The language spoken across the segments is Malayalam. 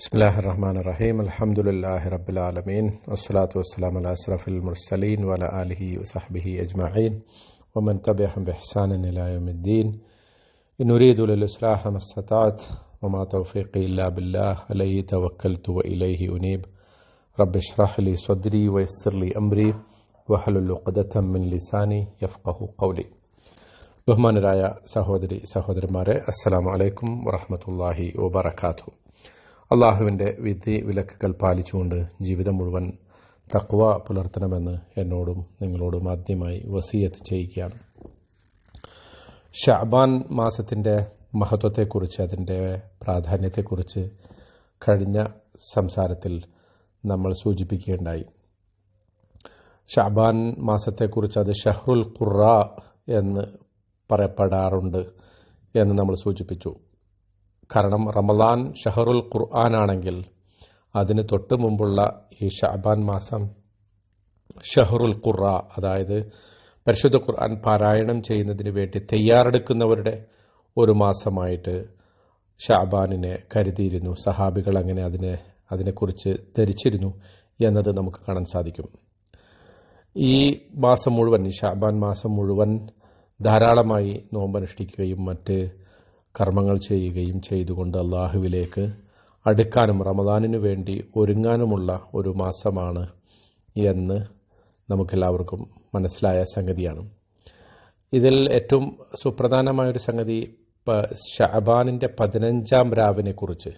بسم الله الرحمن الرحيم الحمد لله رب العالمين والصلاة والسلام على أشرف المرسلين وعلى آله وصحبه أجمعين ومن تبعهم بإحسان إلى يوم الدين إن أريد للإصلاح ما استطعت وما توفيقي إلا بالله عليه توكلت وإليه أنيب رب اشرح لي صدري ويسر لي أمري واحلل عقدة من لساني يفقه قولي ബഹുമാനരായ സഹോദരി സഹോദരന്മാരെ അസ്സലാമു അലൈക്കും വറഹമത്തല്ലാഹി വബറക്കാത്തു അള്ളാഹുവിന്റെ വിധി വിലക്കുകൾ പാലിച്ചുകൊണ്ട് ജീവിതം മുഴുവൻ തക്വ പുലർത്തണമെന്ന് എന്നോടും നിങ്ങളോടും ആദ്യമായി വസീയത്ത് ചെയ്യുകയാണ്. ഷാബാൻ മാസത്തിന്റെ മഹത്വത്തെക്കുറിച്ച് അതിന്റെ പ്രാധാന്യത്തെക്കുറിച്ച് കഴിഞ്ഞ സംസാരത്തിൽ നമ്മൾ സൂചിപ്പിക്കുകയുണ്ടായി. ഷാബാൻ മാസത്തെക്കുറിച്ച് അത് ഷഹ്റുൽ ഖുറ എന്ന് പറയപ്പെടാറുണ്ട് എന്ന് നമ്മൾ സൂചിപ്പിച്ചു. കാരണം റമദാൻ ഷഹറുൽ ഖുർആൻ ആണെങ്കിൽ അതിന് തൊട്ട് മുമ്പുള്ള ഈ ഷാബാൻ മാസം ഷഹറുൽ ഖുറ അതായത് പരിശുദ്ധ ഖുർആൻ പാരായണം ചെയ്യുന്നതിന് വേണ്ടി തയ്യാറെടുക്കുന്നവരുടെ ഒരു മാസമായിട്ട് ഷാബാനിനെ കരുതിയിരുന്നു. സഹാബികൾ അങ്ങനെ അതിനെ അതിനെക്കുറിച്ച് ധരിച്ചിരുന്നു എന്നത് നമുക്ക് കാണാൻ സാധിക്കും. ഈ മാസം മുഴുവൻ ഷാബാൻ മാസം മുഴുവൻ ധാരാളമായി നോമ്പനുഷ്ഠിക്കുകയും മറ്റ് കർമ്മങ്ങൾ ചെയ്യുകയും ചെയ്തുകൊണ്ട് അള്ളാഹുവിലേക്ക് അടുക്കാനും റമദാനിനു വേണ്ടി ഒരുങ്ങാനുമുള്ള ഒരു മാസമാണ് എന്ന് നമുക്കെല്ലാവർക്കും മനസ്സിലായ സംഗതിയാണ്. ഇതിൽ ഏറ്റവും സുപ്രധാനമായൊരു സംഗതി ഷാബാനിന്റെ പതിനഞ്ചാം രാവിനെ കുറിച്ച്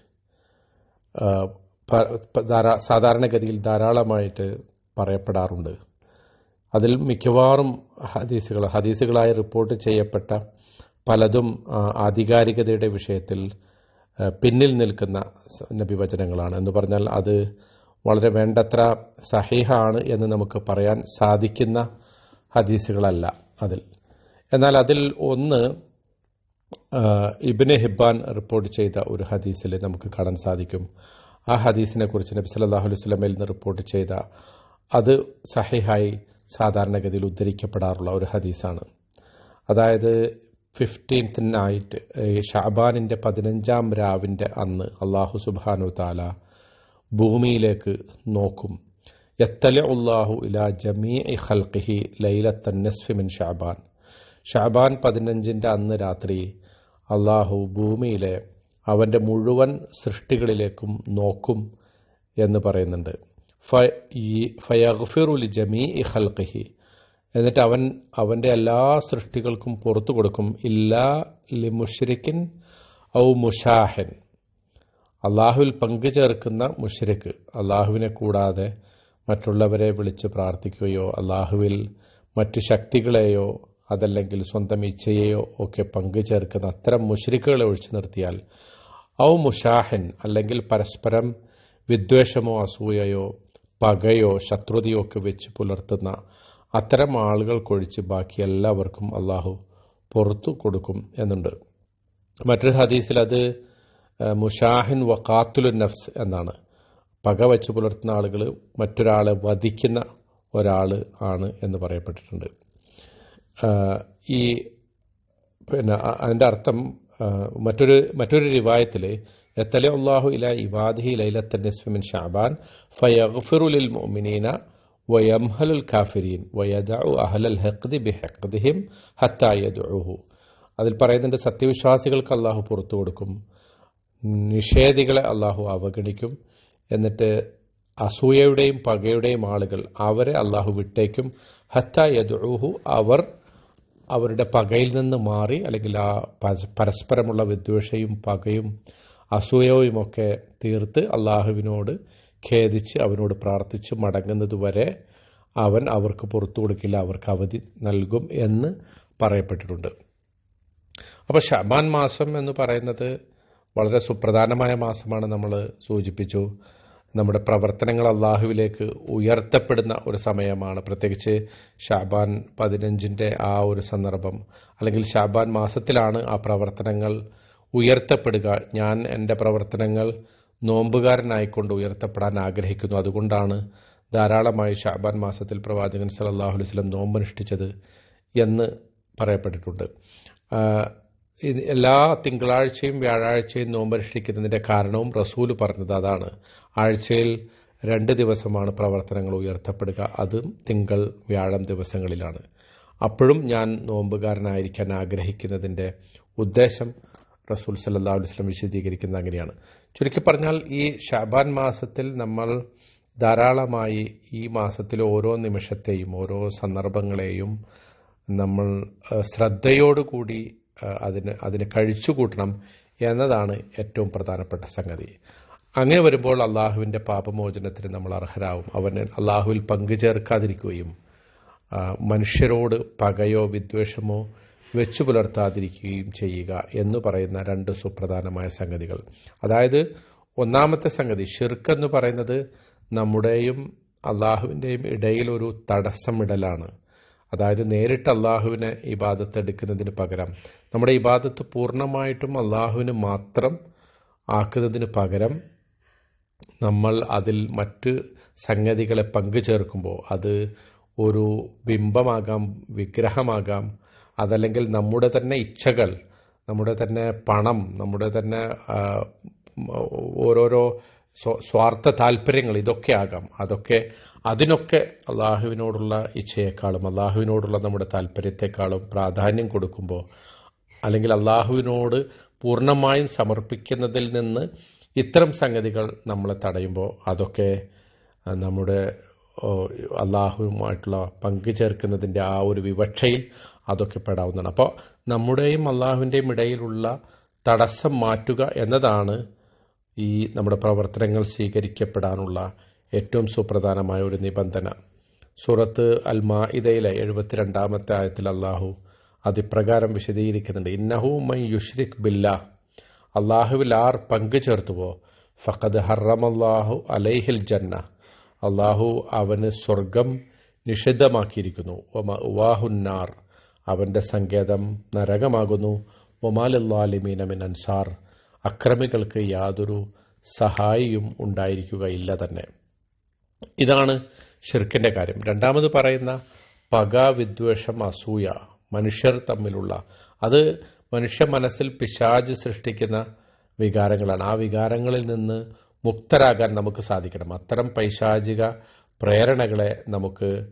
സാധാരണഗതിയിൽ ധാരാളമായിട്ട് പറയപ്പെടാറുണ്ട്. അതിൽ മിക്കവാറും ഹദീസുകൾ ഹദീസുകളായി റിപ്പോർട്ട് ചെയ്യപ്പെട്ട പലതും ആധികാരികതയുടെ വിഷയത്തിൽ പിന്നിൽ നിൽക്കുന്ന നബിവചനങ്ങളാണ്. എന്ന് പറഞ്ഞാൽ അത് വളരെ വേണ്ടത്ര സഹീഹാണ് എന്ന് നമുക്ക് പറയാൻ സാധിക്കുന്ന ഹദീസുകളല്ല അതിൽ. എന്നാൽ അതിൽ ഒന്ന് ഇബിന് ഹിബാൻ റിപ്പോർട്ട് ചെയ്ത ഒരു ഹദീസിൽ നമുക്ക് കാണാൻ സാധിക്കും. ആ ഹദീസിനെ കുറിച്ച് നബി സല്ലാഹു അലൈഹി സ്വലമയിൽ നിന്ന് റിപ്പോർട്ട് ചെയ്ത അത് സഹിഹായി സാധാരണഗതിയിൽ ഉദ്ധരിക്കപ്പെടാറുള്ള ഒരു ഹദീസാണ്. അതായത് ഫിഫ്റ്റീൻത്ത് നൈറ്റ് ഷാബാനിന്റെ പതിനഞ്ചാം രാവിന്റെ അന്ന് അള്ളാഹു സുബാനു താല ഭൂമിയിലേക്ക് നോക്കും. എത്തല ഉള്ളാഹു ഇല ജമീ ഖൽഖിഹി ലൈലത്തന്നസ്ഫിമിൻ ഷാബാൻ. ഷാബാൻ പതിനഞ്ചിന്റെ അന്ന് രാത്രി അള്ളാഹു ഭൂമിയിലെ അവന്റെ മുഴുവൻ സൃഷ്ടികളിലേക്കും നോക്കും എന്ന് പറയുന്നുണ്ട്. ഫയഗ്ഫിറുൽ ജമീ ഖൽഖിഹി. എന്നിട്ട് അവൻ അവന്റെ എല്ലാ സൃഷ്ടികൾക്കും പുറത്തു കൊടുക്കും. ഇല്ലാ ലി മുഷ്രിക്കിൻ ഔ മുഷാഹൻ. അള്ളാഹുവിൽ പങ്കുചേർക്കുന്ന മുഷരിക്ക് അള്ളാഹുവിനെ കൂടാതെ മറ്റുള്ളവരെ വിളിച്ച് പ്രാർത്ഥിക്കുകയോ അള്ളാഹുവിൽ മറ്റ് ശക്തികളെയോ അതല്ലെങ്കിൽ സ്വന്തം ഇച്ഛയെയോ ഒക്കെ പങ്കുചേർക്കുന്ന അത്തരം മുഷരിക്കുകളെ ഒഴിച്ചു നിർത്തിയാൽ ഔ മുഷാഹൻ അല്ലെങ്കിൽ പരസ്പരം വിദ്വേഷമോ അസൂയയോ പകയോ ശത്രുതയോ ഒക്കെ വെച്ച് പുലർത്തുന്ന അത്തരം ആളുകൾക്കൊഴിച്ച് ബാക്കി എല്ലാവർക്കും അള്ളാഹു പുറത്തു കൊടുക്കും എന്നുണ്ട്. മറ്റൊരു ഹദീസിൽ അത് മുഷാഹിൻ വക്കാത്തുലു നഫ്സ് എന്നാണ്. പക വച്ച് പുലർത്തുന്ന ആളുകൾ മറ്റൊരാളെ വധിക്കുന്ന ഒരാൾ ആണ് എന്ന് പറയപ്പെട്ടിട്ടുണ്ട്. ഈ പിന്നെ അതിന്റെ അർത്ഥം മറ്റൊരു മറ്റൊരു റിവായത്തിൽ എത്തലെ അള്ളാഹു ഇല ഇബാദി ലൈലത്തൻ നിസ്ഫിമിൻ ഷാബാൻ ഫയഫിറുലിൽ മുഅ്മിനീന വയംഹലുൽ കാഫിരീൻ ويدع അഹലൽ ഹഖ്ദി ബിഹഖ്ദിഹിം ഹത്താ يدعوه. അതിൽ പറയുന്നുണ്ട് സത്യവിശ്വാസികൾക്ക് അള്ളാഹു പുറത്തു കൊടുക്കും. നിഷേധികളെ അള്ളാഹു അവഗണിക്കും. എന്നിട്ട് അസൂയയുടെയും പകയുടെയും ആളുകൾ അവരെ അള്ളാഹു വിട്ടേക്കും. ഹത്ത യദുഹു അവർ അവരുടെ പകയിൽ നിന്ന് മാറി അല്ലെങ്കിൽ ആ പരസ്പരമുള്ള വിദ്വേഷയും പകയും അസൂയയുമൊക്കെ തീർത്ത് അള്ളാഹുവിനോട് ഖേദിച്ച് അവനോട് പ്രാർത്ഥിച്ച് മടങ്ങുന്നതുവരെ അവൻ അവർക്ക് പുറത്തു കൊടുക്കില്ല അവർക്ക് അവധി നൽകും എന്ന് പറയപ്പെട്ടിട്ടുണ്ട്. അപ്പോൾ ഷബാൻ മാസം എന്ന് പറയുന്നത് വളരെ സുപ്രധാനമായ മാസമാണ് നമ്മൾ സൂചിപ്പിച്ചു. നമ്മുടെ പ്രവർത്തനങ്ങൾ അള്ളാഹുവിലേക്ക് ഉയർത്തപ്പെടുന്ന ഒരു സമയമാണ്. പ്രത്യേകിച്ച് ഷാബാൻ പതിനഞ്ചിന്റെ ആ ഒരു സന്ദർഭം അല്ലെങ്കിൽ ഷാബാൻ മാസത്തിലാണ് ആ പ്രവർത്തനങ്ങൾ ഉയർത്തപ്പെടുക. ഞാൻ എന്റെ പ്രവർത്തനങ്ങൾ നോമ്പുകാരനായിക്കൊണ്ട് ഉയർത്തപ്പെടാൻ ആഗ്രഹിക്കുന്നു. അതുകൊണ്ടാണ് ധാരാളമായി ഷാബാൻ മാസത്തിൽ പ്രവാചകൻ സലല്ലാഹു അലൈഹി സ്വലം നോമ്പനുഷ്ഠിച്ചത് എന്ന് പറയപ്പെട്ടിട്ടുണ്ട്. എല്ലാ തിങ്കളാഴ്ചയും വ്യാഴാഴ്ചയും നോമ്പനുഷ്ഠിക്കുന്നതിന്റെ കാരണവും റസൂൽ പറഞ്ഞത് അതാണ്. ആഴ്ചയിൽ രണ്ട് ദിവസമാണ് പ്രവർത്തനങ്ങൾ ഉയർത്തപ്പെടുക. അതും തിങ്കൾ വ്യാഴം ദിവസങ്ങളിലാണ്. അപ്പോഴും ഞാൻ നോമ്പുകാരനായിരിക്കാൻ ആഗ്രഹിക്കുന്നതിന്റെ ഉദ്ദേശം റസൂൽ സല്ലാ വസ്ലം വിശദീകരിക്കുന്നത് അങ്ങനെയാണ്. ചുരുക്കി പറഞ്ഞാൽ ഈ ഷാബാൻ മാസത്തിൽ നമ്മൾ ധാരാളമായി ഈ മാസത്തിലെ ഓരോ നിമിഷത്തെയും ഓരോ സന്ദർഭങ്ങളെയും നമ്മൾ ശ്രദ്ധയോടുകൂടി അതിന് അതിന് അതിന് കഴിച്ചുകൂട്ടണം എന്നതാണ് ഏറ്റവും പ്രധാനപ്പെട്ട സംഗതി. അങ്ങനെ വരുമ്പോൾ അള്ളാഹുവിന്റെ പാപമോചനത്തിന് നമ്മൾ അർഹരാകും അവന് അള്ളാഹുവിൽ പങ്കുചേർക്കാതിരിക്കുകയും മനുഷ്യരോട് പകയോ വിദ്വേഷമോ വെച്ചു പുലർത്താതിരിക്കുകയും ചെയ്യുക എന്ന് പറയുന്ന രണ്ട് സുപ്രധാനമായ സംഗതികൾ. അതായത് ഒന്നാമത്തെ സംഗതി ഷിർക്ക് എന്ന് പറയുന്നത് നമ്മുടെയും അള്ളാഹുവിന്റെയും ഇടയിൽ ഒരു തടസ്സമിടലാണ്. അതായത് നേരിട്ട് അള്ളാഹുവിനെ ഇബാദത്ത് എടുക്കുന്നതിന് പകരം നമ്മുടെ ഇബാദത്ത് പൂർണമായിട്ടും അള്ളാഹുവിന് മാത്രം ആക്കുന്നതിന് പകരം നമ്മൾ അതിൽ മറ്റ് സംഗതികളെ പങ്കു ചേർക്കുമ്പോൾ അത് ഒരു ബിംബമാകാം വിഗ്രഹമാകാം അതല്ലെങ്കിൽ നമ്മുടെ തന്നെ ഇച്ഛകൾ നമ്മുടെ തന്നെ പണം നമ്മുടെ തന്നെ ഓരോരോ സ്വാർത്ഥ താല്പര്യങ്ങൾ ഇതൊക്കെ ആകാം അതൊക്കെ അതിനൊക്കെ അള്ളാഹുവിനോടുള്ള ഇച്ഛയെക്കാളും അള്ളാഹുവിനോടുള്ള നമ്മുടെ താല്പര്യത്തെക്കാളും പ്രാധാന്യം കൊടുക്കുമ്പോൾ അല്ലെങ്കിൽ അള്ളാഹുവിനോട് പൂർണമായും സമർപ്പിക്കുന്നതിൽ നിന്ന് ഇത്തരം സംഗതികൾ നമ്മളെ തടയുമ്പോൾ അതൊക്കെ നമ്മുടെ അള്ളാഹുവുമായിട്ടുള്ള പങ്കു ചേർക്കുന്നതിന്റെ ആ ഒരു വിവക്ഷയിൽ അതൊക്കെ പെടാവുന്നതാണ് അപ്പോൾ നമ്മുടെയും അള്ളാഹുവിന്റെയും ഇടയിലുള്ള തടസ്സം മാറ്റുക എന്നതാണ് ഈ നമ്മുടെ പ്രവർത്തനങ്ങൾ സ്വീകരിക്കപ്പെടാനുള്ള ഏറ്റവും സുപ്രധാനമായ ഒരു നിബന്ധന. സൂറത്ത് അൽ മാഇദയിലെ എഴുപത്തിരണ്ടാമത്തെ ആയത്തിൽ അള്ളാഹു അതിപ്രകാരം വിശദീകരിക്കുന്നുണ്ട്. ഇന്നഹു മൈ യുഷ്രിഖ് ബില്ലാ അള്ളാഹുവിൽ ആർ പങ്കു ചേർത്തുവോ? ഫഖദ് ഹറമല്ലാഹു അലൈഹിൽ ജന്ന. അള്ളാഹു അവന് സ്വർഗം നിഷിദ്ധമാക്കിയിരിക്കുന്നു. വാഹുന്നാർ അവന്റെ സങ്കേതം നരകമാകുന്നു. ഒമാലിമീന മിൻ അൻസാർ. അക്രമികൾക്ക് യാതൊരു സഹായിയും ഉണ്ടായിരിക്കുകയില്ല തന്നെ. ഇതാണ് ഷിർക്കിന്റെ കാര്യം. രണ്ടാമത് പറയുന്ന പക വിദ്വേഷം അസൂയ മനുഷ്യർ തമ്മിലുള്ള. അത് മനുഷ്യ മനസ്സിൽ പിശാജ് സൃഷ്ടിക്കുന്ന വികാരങ്ങളാണ്. ആ വികാരങ്ങളിൽ നിന്ന് മുക്തരാകാൻ നമുക്ക് സാധിക്കണം. അത്തരം പൈശാചിക പ്രേരണകളെ നമുക്ക്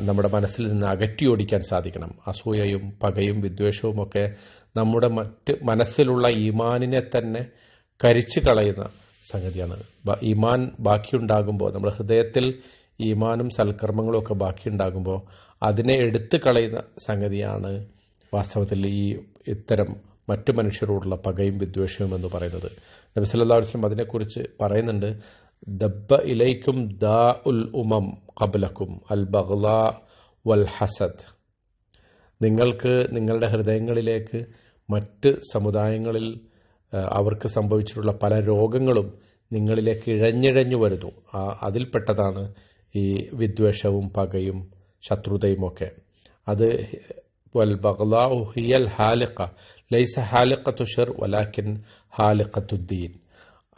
നമ്മുടെ മനസ്സിൽ നിന്ന് അകറ്റിയോടിക്കാൻ സാധിക്കണം. അസൂയയും പകയും വിദ്വേഷവും ഒക്കെ നമ്മുടെ മറ്റ് മനസ്സിലുള്ള ഈമാനിനെ തന്നെ കരിച്ചു കളയുന്ന സംഗതിയാണ്. ഈമാൻ ബാക്കിയുണ്ടാകുമ്പോൾ നമ്മുടെ ഹൃദയത്തിൽ ഈമാനും സൽക്കർമ്മങ്ങളും ഒക്കെ ബാക്കിയുണ്ടാകുമ്പോൾ അതിനെ എടുത്തു കളയുന്ന സംഗതിയാണ് വാസ്തവത്തിൽ ഈ ഇത്തരം മറ്റു മനുഷ്യരോടുള്ള പകയും വിദ്വേഷവും എന്ന് പറയുന്നത്. നബി സല്ലല്ലാഹു അലൈഹി വസല്ലം അതിനെക്കുറിച്ച് പറയുന്നുണ്ട്. ദബ്ബ ഇലൈക്കും ദാ ഉൽ ഉമം കബലക്കും അൽ വൽ ഹസദ് നിങ്ങൾക്ക് നിങ്ങളുടെ ഹൃദയങ്ങളിലേക്ക് മറ്റ് സമുദായങ്ങളിൽ അവർക്ക് സംഭവിച്ചിട്ടുള്ള പല രോഗങ്ങളും നിങ്ങളിലേക്ക് ഇഴഞ്ഞിഴഞ്ഞു വരുന്നു. അതിൽപ്പെട്ടതാണ് ഈ വിദ്വേഷവും പകയും ശത്രുതയും ഒക്കെ. അത് വൽ ബഗ്ലാ ഹിയൽ ഹാലിഖ ലൈസ ഹാലിഖത്തു ഷർ വലാക്കിൻ ഹാലിഖത്തുദ്ദീൻ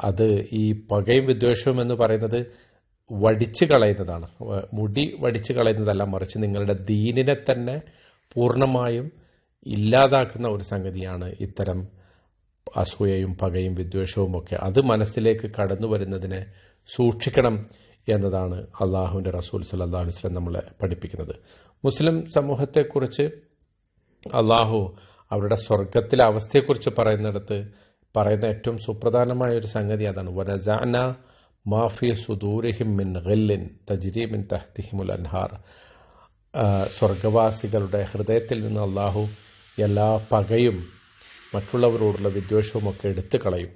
അത് ഈ പകയും വിദ്വേഷവും എന്ന് പറയുന്നത് വടിച്ചു കളയുന്നതാണ്. മുടി വടിച്ചു കളയുന്നതല്ല മറിച്ച് നിങ്ങളുടെ ദീനിനെ തന്നെ പൂർണമായും ഇല്ലാതാക്കുന്ന ഒരു സംഗതിയാണ് ഇത്തരം അസൂയയും പകയും വിദ്വേഷവും ഒക്കെ. അത് മനസ്സിലേക്ക് കടന്നു വരുന്നതിനെ സൂക്ഷിക്കണം എന്നതാണ് അള്ളാഹുവിന്റെ റസൂൽ സല്ലാ വസ്ലം നമ്മളെ പഠിപ്പിക്കുന്നത്. മുസ്ലിം സമൂഹത്തെക്കുറിച്ച് അള്ളാഹു അവരുടെ സ്വർഗത്തിലെ അവസ്ഥയെക്കുറിച്ച് പറയുന്നിടത്ത് പറയുന്ന ഏറ്റവും സുപ്രധാനമായ ഒരു സംഗതി അതാണ്. വനസാന മാഫി സുദൂരിഹിം മിൻ ഗല്ലിൻ തജ്രീമിൻ തഹ്തിഹിമുൽ അൻഹാർ. സ്വർഗവാസികളുടെ ഹൃദയത്തിൽ നിന്ന് അള്ളാഹു എല്ലാ പകയും മറ്റുള്ളവരോടുള്ള വിദ്വേഷവും ഒക്കെ എടുത്തു കളയും.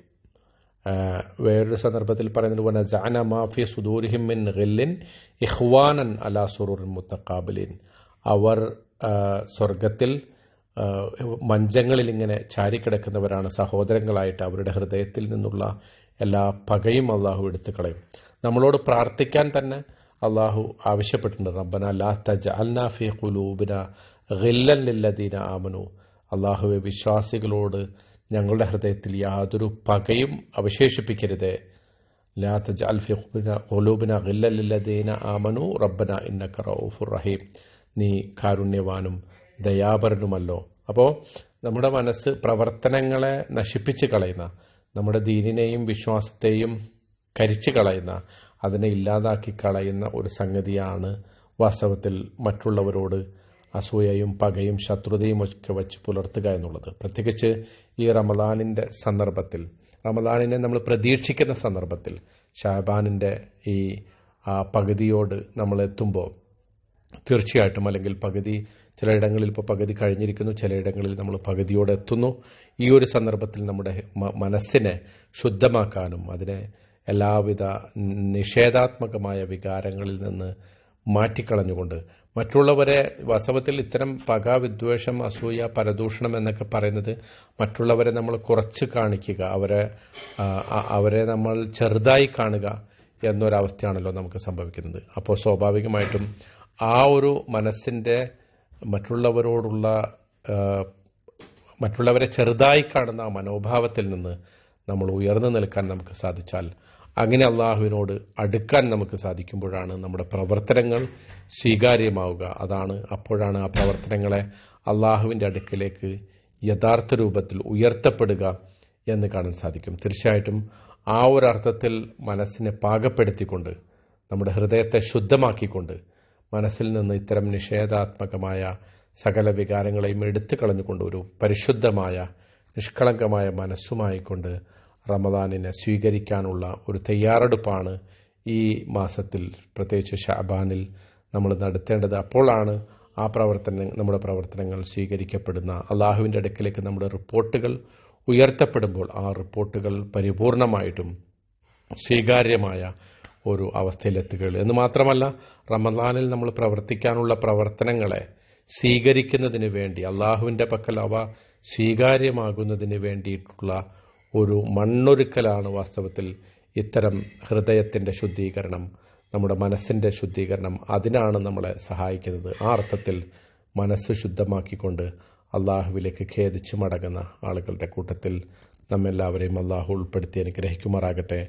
വേറൊരു സന്ദർഭത്തിൽ പറയുന്നത് വനസാന മാഫി സുദൂരിഹിം മിൻ ഗല്ലിൻ ഇഹ്വാനൻ അലാ സുറൂറിൻ മുത്തക്കാബിലിൻ അവർ സ്വർഗത്തിൽ മഞ്ചങ്ങളിൽ ഇങ്ങനെ ചാരിക്കിടക്കുന്നവരാണ് സഹോദരങ്ങളായിട്ട് അവരുടെ ഹൃദയത്തിൽ നിന്നുള്ള എല്ലാ പകയും അള്ളാഹു എടുത്തു കളയും നമ്മളോട് പ്രാർത്ഥിക്കാൻ തന്നെ അള്ളാഹു ആവശ്യപ്പെട്ടിട്ടുണ്ട്. റബ്ബന ലാ തജ അൽനാ ഫി ഖുലൂബിന ഗില്ലൻ ലില്ലദീന ആമനു. അള്ളാഹുവെ വിശ്വാസികളോട് ഞങ്ങളുടെ ഹൃദയത്തിൽ യാതൊരു പകയും അവശേഷിപ്പിക്കരുത്. ലാ തജഅൽ ഫി ഖുലൂബിന ഖുലൂബിന ഗില്ലൻ ലില്ലദീന ആമനു. റബ്ബന ഇന്നക്ക റഊഫുർ റഹീം. നീ കാരുണ്യവാനും ദയാപരനുമല്ലോ അപ്പോൾ നമ്മുടെ മനസ്സ് പ്രവർത്തനങ്ങളെ നശിപ്പിച്ച് കളയുന്ന നമ്മുടെ ദീനിനെയും വിശ്വാസത്തെയും കരിച്ചു കളയുന്ന അതിനെ ഇല്ലാതാക്കി കളയുന്ന ഒരു സംഗതിയാണ് വാസ്തവത്തിൽ മറ്റുള്ളവരോട് അസൂയയും പകയും ശത്രുതയും ഒക്കെ വച്ച് പുലർത്തുക എന്നുള്ളത്. പ്രത്യേകിച്ച് ഈ റമദാനിന്റെ സന്ദർഭത്തിൽ റമദാനിനെ നമ്മൾ പ്രതീക്ഷിക്കുന്ന സന്ദർഭത്തിൽ ഷാബാനിന്റെ ഈ പകുതിയോട് നമ്മൾ എത്തുമ്പോൾ തീർച്ചയായിട്ടും അല്ലെങ്കിൽ പകുതി ചിലയിടങ്ങളിൽ ഇപ്പോൾ പകുതി കഴിഞ്ഞിരിക്കുന്നു ചിലയിടങ്ങളിൽ നമ്മൾ പകുതിയോടെ എത്തുന്നു. ഈ ഒരു സന്ദർഭത്തിൽ നമ്മുടെ മനസ്സിനെ ശുദ്ധമാക്കാനും അതിനെ എല്ലാവിധ നിഷേധാത്മകമായ വികാരങ്ങളിൽ നിന്ന് മാറ്റിക്കളഞ്ഞുകൊണ്ട് മറ്റുള്ളവരെ വാസ്തവത്തിൽ ഇത്തരം പക വിദ്വേഷം അസൂയ പരദൂഷണം എന്നൊക്കെ പറയുന്നത് മറ്റുള്ളവരെ നമ്മൾ കുറച്ച് കാണിക്കുക അവരെ അവരെ നമ്മൾ ചെറുതായി കാണുക എന്നൊരവസ്ഥയാണല്ലോ നമുക്ക് സംഭവിക്കുന്നത്. അപ്പോൾ സ്വാഭാവികമായിട്ടും ആ ഒരു മനസ്സിന്റെ മറ്റുള്ളവരോടുള്ള മറ്റുള്ളവരെ ചെറുതായി കാണുന്ന ആ മനോഭാവത്തിൽ നിന്ന് നമ്മൾ ഉയർന്നു നിൽക്കാൻ നമുക്ക് സാധിച്ചാൽ അങ്ങനെ അള്ളാഹുവിനോട് അടുക്കാൻ നമുക്ക് സാധിക്കുമ്പോഴാണ് നമ്മുടെ പ്രവർത്തനങ്ങൾ സ്വീകാര്യമാവുക. അതാണ് അപ്പോഴാണ് ആ പ്രവർത്തനങ്ങളെ അള്ളാഹുവിന്റെ അടുക്കിലേക്ക് യഥാർത്ഥ രൂപത്തിൽ ഉയർത്തപ്പെടുക എന്ന് കാണാൻ സാധിക്കും. തീർച്ചയായിട്ടും ആ ഒരു അർത്ഥത്തിൽ മനസ്സിനെ പാകപ്പെടുത്തിക്കൊണ്ട് നമ്മുടെ ഹൃദയത്തെ ശുദ്ധമാക്കിക്കൊണ്ട് മനസ്സിൽ നിന്ന് ഇത്തരം നിഷേധാത്മകമായ സകല വികാരങ്ങളെയും എടുത്തു കളഞ്ഞുകൊണ്ട് ഒരു പരിശുദ്ധമായ നിഷ്കളങ്കമായ മനസ്സുമായിക്കൊണ്ട് റമദാനിനെ സ്വീകരിക്കാനുള്ള ഒരു തയ്യാറെടുപ്പാണ് ഈ മാസത്തിൽ. പ്രത്യേകിച്ച് ഷാബാനിൽ നമ്മൾ നടത്തേണ്ടത് അപ്പോഴാണ് ആ പ്രവർത്തന നമ്മുടെ പ്രവർത്തനങ്ങൾ സ്വീകരിക്കപ്പെടുന്ന. അള്ളാഹുവിന്റെ അടുക്കിലേക്ക് നമ്മുടെ റിപ്പോർട്ടുകൾ ഉയർത്തപ്പെടുമ്പോൾ ആ റിപ്പോർട്ടുകൾ പരിപൂർണമായിട്ടും സ്വീകാര്യമായ ഒരു അവസ്ഥയിലെത്തുകയുള്ളൂ. എന്ന് മാത്രമല്ല റമദാനിൽ നമ്മൾ പ്രവർത്തിക്കാനുള്ള പ്രവർത്തനങ്ങളെ സ്വീകരിക്കുന്നതിന് വേണ്ടി അള്ളാഹുവിന്റെ പക്കൽ അവ സ്വീകാര്യമാകുന്നതിന് വേണ്ടിയിട്ടുള്ള ഒരു മണ്ണൊരുക്കലാണ് വാസ്തവത്തിൽ ഇത്തരം ഹൃദയത്തിന്റെ ശുദ്ധീകരണം നമ്മുടെ മനസ്സിന്റെ ശുദ്ധീകരണം. അതിനാണ് നമ്മളെ സഹായിക്കുന്നത്. ആ അർത്ഥത്തിൽ മനസ്സ് ശുദ്ധമാക്കിക്കൊണ്ട് അള്ളാഹുവിലേക്ക് ഖേദിച്ചു മടങ്ങുന്ന ആളുകളുടെ കൂട്ടത്തിൽ നമ്മെല്ലാവരെയും അള്ളാഹു ഉൾപ്പെടുത്തി അനുഗ്രഹിക്കുമാറാകട്ടെ.